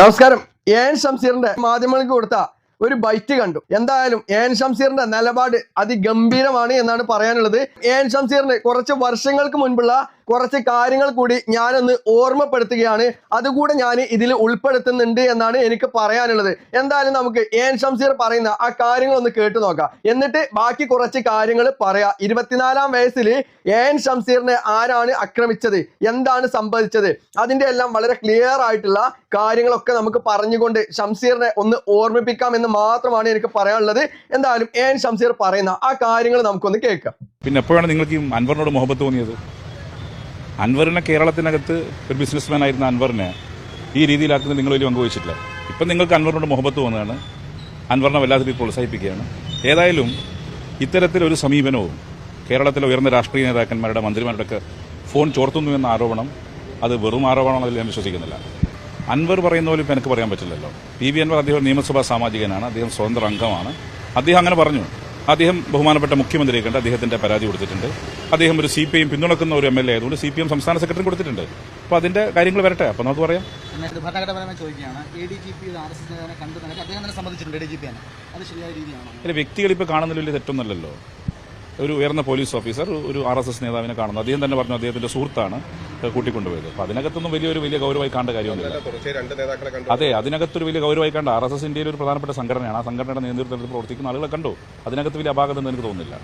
നമസ്കാരം. ഏൻ ഷംസീറിന്റെ മാധ്യമങ്ങൾക്ക് കൊടുത്ത ഒരു ബൈറ്റ് കണ്ടു. എന്തായാലും ഏൻ ഷംസീറിന്റെ നിലപാട് അതിഗംഭീരമാണ് എന്നാണ് പറയാനുള്ളത്. ഏൻ ഷംസീറിന് കുറച്ച് വർഷങ്ങൾക്ക് മുൻപുള്ള കുറച്ച് കാര്യങ്ങൾ കൂടി ഞാനൊന്ന് ഓർമ്മപ്പെടുത്തുകയാണ്. അതുകൂടെ ഞാൻ ഇതിൽ ഉൾപ്പെടുത്തുന്നുണ്ട് എന്നാണ് എനിക്ക് പറയാനുള്ളത്. എന്തായാലും നമുക്ക് ഏൻ ഷംസീർ പറയുന്ന ആ കാര്യങ്ങൾ ഒന്ന് കേട്ടു നോക്കാം. എന്നിട്ട് ബാക്കി കുറച്ച് കാര്യങ്ങൾ പറയാം. ഇരുപത്തിനാലാം വയസ്സിൽ ഏൻ ഷംസീറിനെ ആരാണ് ആക്രമിച്ചത്? എന്താണ് സംഭവിച്ചത്? അതിന്റെ എല്ലാം വളരെ ക്ലിയർ ആയിട്ടുള്ള കാര്യങ്ങളൊക്കെ നമുക്ക് പറഞ്ഞുകൊണ്ട് ഷംസീറിനെ ഒന്ന് ഓർമ്മിപ്പിക്കാം എന്ന് മാത്രമാണ് എനിക്ക് പറയാനുള്ളത്. എന്തായാലും ഏൻ ഷംസീർ പറയുന്ന ആ കാര്യങ്ങൾ നമുക്കൊന്ന് കേൾക്കാം. പിന്നെ എപ്പോഴാണ് നിങ്ങൾക്ക് ഈ അൻവറിനോട് മുഹബത്ത് തോന്നിയത്? അൻവറിനെ കേരളത്തിനകത്ത് ഒരു ബിസിനസ്മാൻ ആയിരുന്ന അൻവറിനെ ഈ രീതിയിലാക്കുന്നത് നിങ്ങൾ വലിയ പങ്കുവച്ചിട്ടില്ല ഇപ്പം നിങ്ങൾക്ക് അൻവറിനോട് മുഹബത്ത് തോന്നുകയാണ്. അൻവറിനെ വല്ലാത്ത രീതിയിൽ പ്രോത്സാഹിപ്പിക്കുകയാണ്. ഏതായാലും ഇത്തരത്തിലൊരു സമീപനവും കേരളത്തിലെ ഉയർന്ന രാഷ്ട്രീയ നേതാക്കന്മാരുടെ മന്ത്രിമാരുടെ ഒക്കെ ഫോൺ ചോർത്തുന്നു എന്ന ആരോപണം അത് വെറും ആരോപണമാണെന്നതിൽ ഞാൻ വിശ്വസിക്കുന്നില്ല. അൻവർ പറയുന്ന പോലെ ഇപ്പം എനിക്ക് പറയാൻ പറ്റില്ലല്ലോ. പി വി അൻവർ അദ്ദേഹം നിയമസഭാ സാമാജികനാണ്. അദ്ദേഹം സ്വതന്ത്ര അംഗമാണ്. അദ്ദേഹം അങ്ങനെ പറഞ്ഞു. അദ്ദേഹം ബഹുമാനപ്പെട്ട മുഖ്യമന്ത്രിയെ കണ്ട് അദ്ദേഹത്തിന്റെ പരാതി കൊടുത്തിട്ടുണ്ട്. അദ്ദേഹം ഒരു സി പി ഐ പിന്തുണക്കുന്ന ഒരു എം എൽ എ ആയതുകൊണ്ട് സി പി എം സംസ്ഥാന സെക്രട്ടറി കൊടുത്തിട്ടുണ്ട്. അപ്പോൾ അതിന്റെ കാര്യങ്ങൾ വരട്ടെ? അപ്പോൾ നമുക്ക് പറയാം. അല്ല വ്യക്തികൾ ഇപ്പോൾ കാണുന്നതിൽ വലിയ തെറ്റൊന്നുമല്ലല്ലോ. ഒരു ഉയർന്ന പോലീസ് ഓഫീസർ ഒരു ആർ എസ് എസ് നേതാവിനെ കാണുന്നു. അദ്ദേഹം തന്നെ പറഞ്ഞു അദ്ദേഹത്തിന്റെ സുഹൃത്താണ്. കൂട്ടിക്കൊണ്ടുപോയത്. അപ്പോൾ അതിനകത്തൊന്നും വലിയൊരു വലിയ ഗൗരവമായി കണ്ട കാര്യമൊന്നുമില്ല. തുടർച്ചയായി രണ്ട് നേതാക്കളെ കണ്ടു. അതെ അതിനകത്തൊരു വലിയ ഗൗരവമായി കണ്ട ആർ എസ് എസ് ഇന്ത്യയിൽ ഒരു പ്രധാനപ്പെട്ട സംഘടനയാണ്. ആ സംഘടനയുടെ നേതൃത്വത്തിൽ പ്രവർത്തിക്കുന്ന ആളുകളെ കണ്ടു. അതിനകത്ത് വലിയ അപാകത എനിക്ക് തോന്നുന്നില്ല.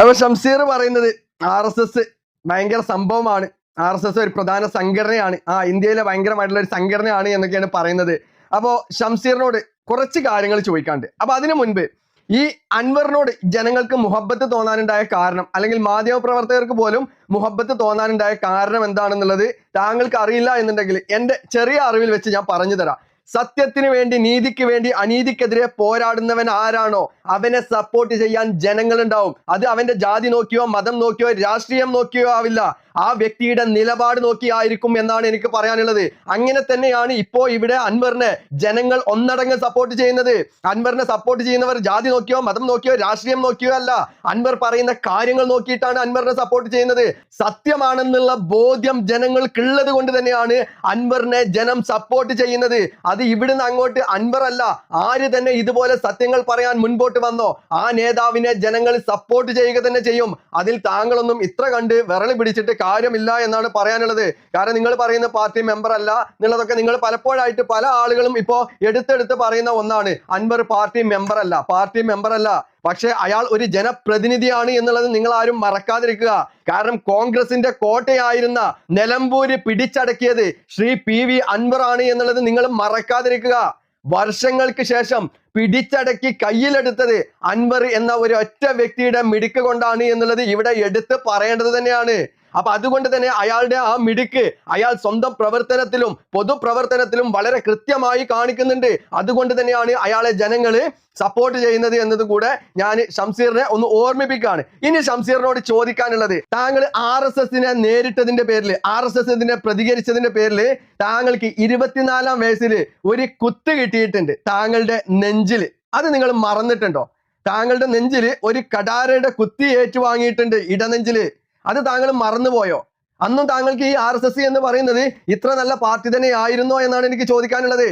അപ്പൊ ഷംസീർ പറയുന്നത് ആർ എസ് എസ് ഭയങ്കര സംഭവമാണ്. ആർ എസ് എസ് ഒരു പ്രധാന സംഘടനയാണ്. ആ ഇന്ത്യയിലെ ഭയങ്കരമായിട്ടുള്ള ഒരു സംഘടനയാണ് എന്നൊക്കെയാണ് പറയുന്നത്. അപ്പോൾ ഷംസീറിനോട് കുറച്ച് കാര്യങ്ങൾ ചോദിക്കാണ്ട് അപ്പൊ അതിനു മുൻപ് ഈ അൻവറിനോട് ജനങ്ങൾക്ക് മുഹബത്ത് തോന്നാനുണ്ടായ കാരണം അല്ലെങ്കിൽ മാധ്യമ പ്രവർത്തകർക്ക് പോലും മുഹബത്ത് തോന്നാനുണ്ടായ കാരണം എന്താണെന്നുള്ളത് താങ്കൾക്ക് അറിയില്ല എന്നുണ്ടെങ്കിൽ എന്റെ ചെറിയ അറിവിൽ വെച്ച് ഞാൻ പറഞ്ഞു തരാം. സത്യത്തിന് വേണ്ടി നീതിക്ക് വേണ്ടി അനീതിക്കെതിരെ പോരാടുന്നവൻ ആരാണോ അവനെ സപ്പോർട്ട് ചെയ്യാൻ ജനങ്ങളുണ്ടാവും. അത് അവന്റെ ജാതി നോക്കിയോ മതം നോക്കിയോ രാഷ്ട്രീയം നോക്കിയോ ആവില്ല. ആ വ്യക്തിയുടെ നിലപാട് നോക്കിയായിരിക്കും എന്നാണ് എനിക്ക് പറയാനുള്ളത്. അങ്ങനെ തന്നെയാണ് ഇപ്പോ ഇവിടെ അൻവറിനെ ജനങ്ങൾ ഒന്നടങ്ങ് സപ്പോർട്ട് ചെയ്യുന്നത്. അൻവറിനെ സപ്പോർട്ട് ചെയ്യുന്നവർ ജാതി നോക്കിയോ മതം നോക്കിയോ രാഷ്ട്രീയം നോക്കിയോ അല്ല. അൻവർ പറയുന്ന കാര്യങ്ങൾ നോക്കിയിട്ടാണ് അൻവറിനെ സപ്പോർട്ട് ചെയ്യുന്നത്. സത്യമാണെന്നുള്ള ബോധ്യം ജനങ്ങൾക്കുള്ളത് കൊണ്ട് തന്നെയാണ് അൻവറിനെ ജനം സപ്പോർട്ട് ചെയ്യുന്നത്. അത് ഇവിടുന്ന് അങ്ങോട്ട് അൻവർ അല്ല ആര് തന്നെ ഇതുപോലെ സത്യങ്ങൾ പറയാൻ മുൻപോട്ട് വന്നോ ആ നേതാവിനെ ജനങ്ങൾ സപ്പോർട്ട് ചെയ്യുക തന്നെ ചെയ്യും. അതിൽ താങ്കളൊന്നും ഇത്ര കണ്ട് വിരളി പിടിച്ചിട്ട് കാര്യമില്ല എന്നാണ് പറയാനുള്ളത്. കാരണം നിങ്ങൾ പറയുന്ന പാർട്ടി മെമ്പർ അല്ല എന്നുള്ളതൊക്കെ നിങ്ങൾ പലപ്പോഴായിട്ട് പല ആളുകളും ഇപ്പോ എടുത്തെടുത്ത് പറയുന്ന ഒന്നാണ്. അൻവർ പാർട്ടി മെമ്പർ അല്ല. പാർട്ടി മെമ്പർ അല്ല. പക്ഷെ അയാൾ ഒരു ജനപ്രതിനിധിയാണ് എന്നുള്ളത് നിങ്ങൾ ആരും മറക്കാതിരിക്കുക. കാരണം കോൺഗ്രസിന്റെ കോട്ടയായിരുന്ന നിലമ്പൂര് പിടിച്ചടക്കിയത് ശ്രീ പി വി അൻവർ ആണ് എന്നുള്ളത് നിങ്ങൾ മറക്കാതിരിക്കുക. വർഷങ്ങൾക്ക് ശേഷം പിടിച്ചടക്കി കയ്യിലെടുത്തത് അൻവർ എന്ന ഒരു ഒറ്റ വ്യക്തിയുടെ മിടുക്ക് കൊണ്ടാണ് എന്നുള്ളത് ഇവിടെ എടുത്ത് പറയേണ്ടത് തന്നെയാണ്. അപ്പൊ അതുകൊണ്ട് തന്നെ അയാളുടെ ആ മിടുക്ക് അയാൾ സ്വന്തം പ്രവർത്തനത്തിലും പൊതുപ്രവർത്തനത്തിലും വളരെ കൃത്യമായി കാണിക്കുന്നുണ്ട്. അതുകൊണ്ട് തന്നെയാണ് അയാളെ ജനങ്ങൾ സപ്പോർട്ട് ചെയ്യുന്നത് എന്നത് കൂടെ ഞാൻ ഷംസീറിനെ ഒന്ന് ഓർമ്മിപ്പിക്കുകയാണ്. ഇനി ഷംസീറിനോട് ചോദിക്കാനുള്ളത് താങ്കൾ ആർ എസ് എസിനെ നേരിട്ടതിന്റെ പേരിൽ ആർ എസ് എസ് ഇതിനെ പ്രതികരിച്ചതിന്റെ പേരിൽ താങ്കൾക്ക് ഇരുപത്തിനാലാം വയസ്സിൽ ഒരു കുത്ത് കിട്ടിയിട്ടുണ്ട് താങ്കളുടെ നെഞ്ചിൽ അത് നിങ്ങൾ മറന്നിട്ടുണ്ടോ? താങ്കളുടെ നെഞ്ചിൽ ഒരു കടാരയുടെ കുത്തി ഏറ്റുവാങ്ങിയിട്ടുണ്ട് ഇടനെഞ്ചിൽ. അത് താങ്കൾ മറന്നുപോയോ? അന്നും താങ്കൾക്ക് ഈ ആർ എന്ന് പറയുന്നത് ഇത്ര നല്ല പാർട്ടി തന്നെ ആയിരുന്നോ എന്നാണ് എനിക്ക് ചോദിക്കാനുള്ളത്.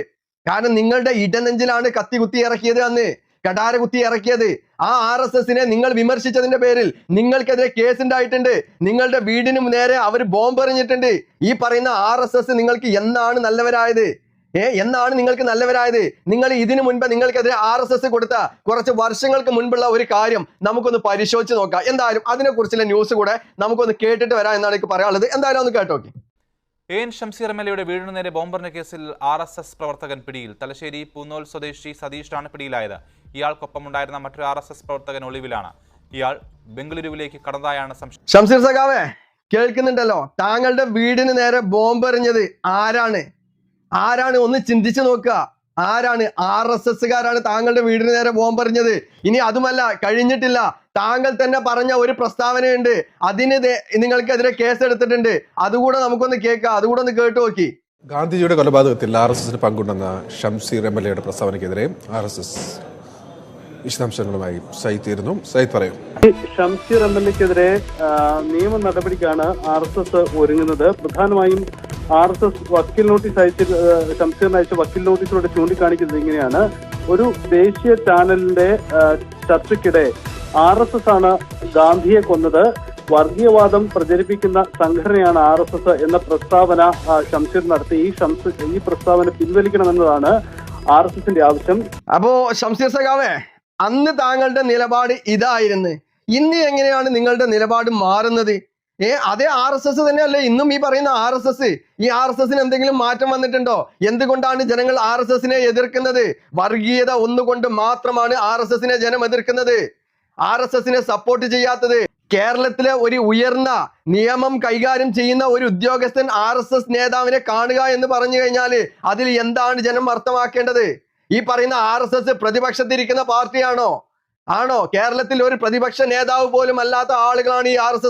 കാരണം നിങ്ങളുടെ ഇടനെഞ്ചിലാണ് കത്തി കുത്തി ഇറക്കിയത് അന്ന്. കടാര കുത്തി ഇറക്കിയത്. ആ ആർ എസ് എസിനെ നിങ്ങൾ വിമർശിച്ചതിന്റെ പേരിൽ നിങ്ങൾക്കെതിരെ കേസ് ഉണ്ടായിട്ടുണ്ട്. നിങ്ങളുടെ വീടിന് നേരെ അവർ ബോംബ് എറിഞ്ഞിട്ടുണ്ട്. ഈ പറയുന്ന ആർ നിങ്ങൾക്ക് എന്നാണ് നല്ലവരായത്? ഏ എന്നാണ് നിങ്ങൾക്ക് നല്ലവരായത്? നിങ്ങൾ ഇതിനു മുൻപ് നിങ്ങൾക്കെതിരെ ആർ എസ് എസ് കൊടുത്ത കുറച്ച് വർഷങ്ങൾക്ക് മുൻപുള്ള ഒരു കാര്യം നമുക്കൊന്ന് പരിശോധിച്ച് നോക്കാം. എന്തായാലും അതിനെക്കുറിച്ചുള്ള ന്യൂസ് കൂടെ നമുക്കൊന്ന് കേട്ടിട്ട് വരാം എന്നാണ് എനിക്ക് പറയാനുള്ളത്. എന്തായാലും ഒന്ന് കേട്ടോക്കി A N Shamseer M L എയുടെ വീടിനു നേരെ ബോംബറിന്റെ കേസിൽ ആർ എസ് എസ് പ്രവർത്തകൻ പിടിയിൽ. തലശ്ശേരി പൂന്നോൽ സ്വദേശി സതീഷാണ് പിടിയിലായത്. ഇയാൾക്കൊപ്പമുണ്ടായിരുന്ന മറ്റൊരു ആർ എസ് എസ് പ്രവർത്തകൻ ഒളിവിലാണ്. ഇയാൾ ബംഗളൂരുവിലേക്ക് കടന്നതായാണ് സംശയം. ഷംസീർ സഖാവേ കേൾക്കുന്നുണ്ടല്ലോ. താങ്കളുടെ വീടിന് നേരെ ബോംബെറിഞ്ഞത് ആരാണ്? ആരാണ് ഒന്ന് ചിന്തിച്ചു നോക്കുക. ആരാണ് ആർ എസ് എസ്സുകാരാണ് താങ്കളുടെ വീടിന് നേരെ ബോംബ് പറഞ്ഞത്? ഇനി അതുമല്ല കഴിഞ്ഞിട്ടില്ല. താങ്കൾ തന്നെ പറഞ്ഞ ഒരു പ്രസ്താവനയുണ്ട്. അതിന് നിങ്ങൾക്കെതിരെ കേസ് എടുത്തിട്ടുണ്ട് അതുകൂടെ നമുക്കൊന്ന് കേൾക്കാം. അതുകൂടെ ഒന്ന് കേട്ടു നോക്കി. ഗാന്ധിജിയുടെ കൊലപാതകത്തിൽ ആർ എസ് എസിന് പങ്കുണ്ടെന്ന ഷംസീർ എം എൽ എയുടെ പ്രസ്താവനയ്ക്കെതിരെ ആർ എസ് എസ് വിശദാംശങ്ങളുമായി സൈത്ത് തീരുന്നു. സൈത്ത് പറയും. ഷംസീർ എം എൽ എക്കെതിരെ നിയമ നടപടിക്കാണ് ആർ എസ് എസ് ഒരുങ്ങുന്നത്. പ്രധാനമായും ആർ എസ് എസ് വക്കീൽ നോട്ടീസ് അയച്ച ഷംസീറിന് അയച്ച വക്കീൽ നോട്ടീസിലൂടെ ചൂണ്ടിക്കാണിക്കുന്നത് ഇങ്ങനെയാണ്. ഒരു ദേശീയ ചാനലിന്റെ ചർച്ചയ്ക്കിടെ ആർ എസ് എസ് ആണ് ഗാന്ധിയെ കൊന്നത്. വർഗീയവാദം പ്രചരിപ്പിക്കുന്ന സംഘടനയാണ് ആർ എസ് എസ് എന്ന പ്രസ്താവന ഷംസീർ നടത്തി. ഈ ഷംസ് ഈ പ്രസ്താവന പിൻവലിക്കണമെന്നതാണ് ആർ എസ് എസിന്റെ ആവശ്യം. അപ്പോ ഷംസീർ സഖാവേ അന്ന് താങ്കളുടെ നിലപാട് ഇതായിരുന്നു. ഇന്ന് എങ്ങനെയാണ് നിങ്ങളുടെ നിലപാട് മാറുന്നത്? ഏ അതേ ആർ എസ് എസ് തന്നെയല്ലേ ഇന്നും ഈ പറയുന്ന ആർ എസ് എസ്. ഈ ആർ എസ് എസിന് എന്തെങ്കിലും മാറ്റം വന്നിട്ടുണ്ടോ? എന്തുകൊണ്ടാണ് ജനങ്ങൾ ആർ എസ് എസിനെ എതിർക്കുന്നത്? വർഗീയത ഒന്നുകൊണ്ട് മാത്രമാണ് ആർ എസ് എസിനെ ജനം എതിർക്കുന്നത്. ആർ എസ് എസിനെ സപ്പോർട്ട് ചെയ്യാത്തത് കേരളത്തിലെ ഒരു ഉയർന്ന നിയമം കൈകാര്യം ചെയ്യുന്ന ഒരു ഉദ്യോഗസ്ഥൻ ആർ എസ് എസ് നേതാവിനെ കാണുക എന്ന് പറഞ്ഞു കഴിഞ്ഞാൽ അതിൽ എന്താണ് ജനം അർത്ഥമാക്കേണ്ടത്? ഈ പറയുന്ന ആർ എസ് എസ് പ്രതിപക്ഷത്തിരിക്കുന്ന പാർട്ടിയാണോ? ആണോ? കേരളത്തിൽ ഒരു പ്രതിപക്ഷ നേതാവ് പോലും അല്ലാത്ത ആളുകളാണ് ഈ ആർ എസ്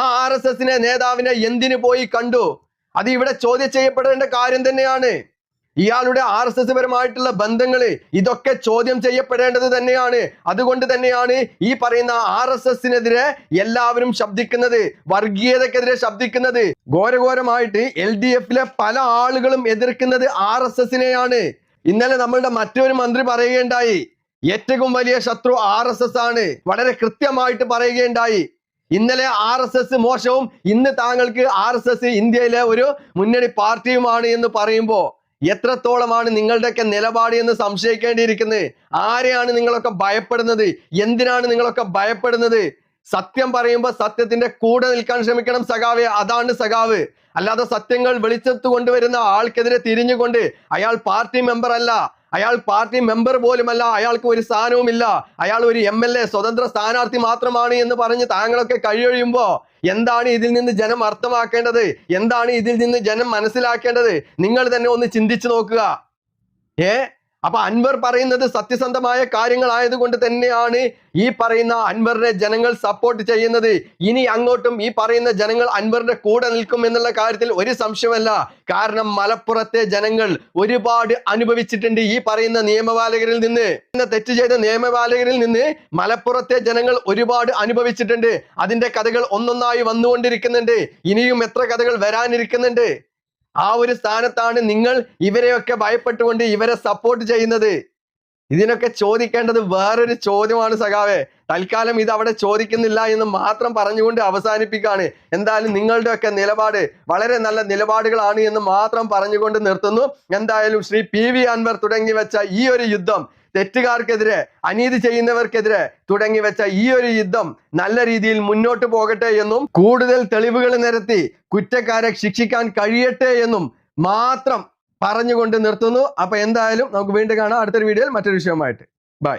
ആ ആർ എസ് എസിനെ നേതാവിനെ എന്തിനു പോയി കണ്ടു? അത് ഇവിടെ ചോദ്യം ചെയ്യപ്പെടേണ്ട കാര്യം തന്നെയാണ്. ഇയാളുടെ ആർ എസ് എസ് പരമായിട്ടുള്ള ബന്ധങ്ങൾ ഇതൊക്കെ ചോദ്യം ചെയ്യപ്പെടേണ്ടത് തന്നെയാണ്. അതുകൊണ്ട് തന്നെയാണ് ഈ പറയുന്ന ആർ എസ് എസിനെതിരെ എല്ലാവരും ശബ്ദിക്കുന്നത് വർഗീയതക്കെതിരെ ശബ്ദിക്കുന്നത്. ഘോരഘോരമായിട്ട് എൽ ഡി എഫിലെ പല ആളുകളും എതിർക്കുന്നത് ആർ എസ് എസിനെയാണ്. ഇന്നലെ നമ്മളുടെ മറ്റൊരു മന്ത്രി പറയുകയുണ്ടായി ഏറ്റവും വലിയ ശത്രു ആർ എസ് എസ് ആണ്. വളരെ കൃത്യമായിട്ട് പറയുകയുണ്ടായി. ഇന്നലെ ആർ എസ് എസ് മോശവും ഇന്ന് താങ്കൾക്ക് ആർ എസ് എസ് ഇന്ത്യയിലെ ഒരു മുന്നണി പാർട്ടിയുമാണ് എന്ന് പറയുമ്പോൾ എത്രത്തോളമാണ് നിങ്ങളുടെയൊക്കെ നിലപാട് എന്ന് സംശയിക്കേണ്ടിയിരിക്കുന്നത്? ആരെയാണ് നിങ്ങളൊക്കെ ഭയപ്പെടുന്നത്? എന്തിനാണ് നിങ്ങളൊക്കെ ഭയപ്പെടുന്നത്? സത്യം പറയുമ്പോൾ സത്യത്തിന്റെ കൂടെ നിൽക്കാൻ ശ്രമിക്കണം സഖാവെ. അതാണ് സഖാവ്. അല്ലാതെ സത്യങ്ങൾ വെളിച്ചത്ത് കൊണ്ടുവരുന്ന ആൾക്കെതിരെ തിരിഞ്ഞുകൊണ്ട് അയാൾ പാർട്ടി മെമ്പർ അല്ല അയാൾ പാർട്ടി മെമ്പർ പോലുമല്ല അയാൾക്ക് ഒരു സ്ഥാനവുമില്ല. അയാൾ ഒരു എം എൽ എ സ്വതന്ത്ര സ്ഥാനാർത്ഥി മാത്രമാണ് എന്ന് പറഞ്ഞ് താങ്കളൊക്കെ കഴിയൊഴിയുമ്പോൾ എന്താണ് ഇതിൽ നിന്ന് ജനം അർത്ഥമാക്കേണ്ടത്? എന്താണ് ഇതിൽ നിന്ന് ജനം മനസ്സിലാക്കേണ്ടത്? നിങ്ങൾ തന്നെ ഒന്ന് ചിന്തിച്ചു നോക്കുക. ഏ? അപ്പൊ അൻവർ പറയുന്നത് സത്യസന്ധമായ കാര്യങ്ങളായതുകൊണ്ട് തന്നെയാണ് ഈ പറയുന്ന അൻവറിനെ ജനങ്ങൾ സപ്പോർട്ട് ചെയ്യുന്നത്. ഇനി അങ്ങോട്ടും ഈ പറയുന്ന ജനങ്ങൾ അൻവറിന്റെ കൂടെ നിൽക്കും എന്നുള്ള കാര്യത്തിൽ ഒരു സംശയമല്ല. കാരണം മലപ്പുറത്തെ ജനങ്ങൾ ഒരുപാട് അനുഭവിച്ചിട്ടുണ്ട് ഈ പറയുന്ന നിയമപാലകരിൽ നിന്ന്. തെറ്റ് ചെയ്ത നിയമപാലകരിൽ നിന്ന് മലപ്പുറത്തെ ജനങ്ങൾ ഒരുപാട് അനുഭവിച്ചിട്ടുണ്ട്. അതിന്റെ കഥകൾ ഒന്നൊന്നായി വന്നുകൊണ്ടിരിക്കുന്നുണ്ട്. ഇനിയും എത്ര കഥകൾ വരാനിരിക്കുന്നുണ്ട്? ആ ഒരു സ്ഥാനത്താണ് നിങ്ങൾ ഇവരെയൊക്കെ ഭയപ്പെട്ടുകൊണ്ട് ഇവരെ സപ്പോർട്ട് ചെയ്യുന്നത്. ഇതിനൊക്കെ ചോദിക്കേണ്ടത് വേറൊരു ചോദ്യമാണ് സഖാവേ. തൽക്കാലം ഇത് അവിടെ ചോദിക്കുന്നില്ല എന്ന് മാത്രം പറഞ്ഞുകൊണ്ട് അവസാനിപ്പിക്കുകയാണ്. എന്തായാലും നിങ്ങളുടെയൊക്കെ നിലപാട് വളരെ നല്ല നിലപാടുകളാണ് എന്ന് മാത്രം പറഞ്ഞുകൊണ്ട് നിർത്തുന്നു. എന്തായാലും ശ്രീ പി വി അൻവർ തുടങ്ങി വെച്ച ഈ ഒരു യുദ്ധം തെറ്റുകാർക്കെതിരെ അനീതി ചെയ്യുന്നവർക്കെതിരെ തുടങ്ങി വെച്ച ഈ ഒരു യുദ്ധം നല്ല രീതിയിൽ മുന്നോട്ട് പോകട്ടെ എന്നും കൂടുതൽ തെളിവുകൾ നിരത്തി കുറ്റക്കാരെ ശിക്ഷിക്കാൻ കഴിയട്ടെ എന്നും മാത്രം പറഞ്ഞുകൊണ്ട് നിർത്തുന്നു. അപ്പൊ എന്തായാലും നമുക്ക് വീണ്ടും കാണാം. അടുത്തൊരു വീഡിയോയിൽ മറ്റൊരു വിഷയമായിട്ട് ബൈ.